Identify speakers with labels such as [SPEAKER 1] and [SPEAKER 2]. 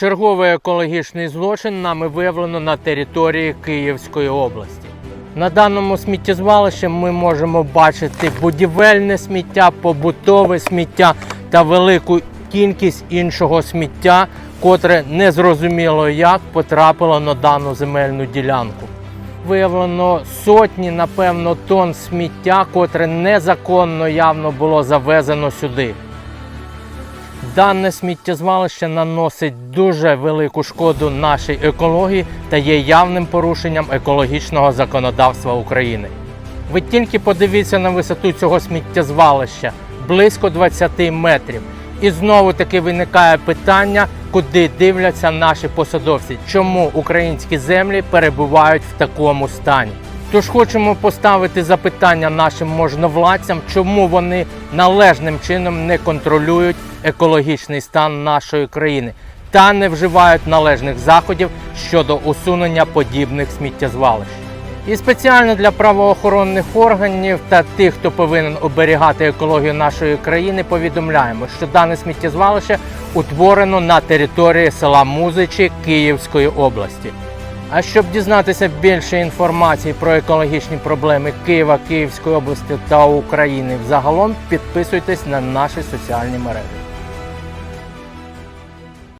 [SPEAKER 1] Черговий екологічний злочин нами виявлено на території Київської області. На даному сміттєзвалищі ми можемо бачити будівельне сміття, побутове сміття та велику кількість іншого сміття, котре незрозуміло як потрапило на дану земельну ділянку. Виявлено сотні, напевно, тонн сміття, котре незаконно явно було завезено сюди. Дане сміттєзвалище наносить дуже велику шкоду нашій екології та є явним порушенням екологічного законодавства України. Ви тільки подивіться на висоту цього сміттєзвалища близько 20 метрів. І знову таки виникає питання, куди дивляться наші посадовці, чому українські землі перебувають в такому стані. Тож хочемо поставити запитання нашим можновладцям, чому вони належним чином не контролюють екологічний стан нашої країни та не вживають належних заходів щодо усунення подібних сміттєзвалищ. І спеціально для правоохоронних органів та тих, хто повинен оберігати екологію нашої країни, повідомляємо, що дане сміттєзвалище утворено на території села Музичі Київської області. А щоб дізнатися більше інформації про екологічні проблеми Києва, Київської області та України взагалом, підписуйтесь на наші соціальні мережі.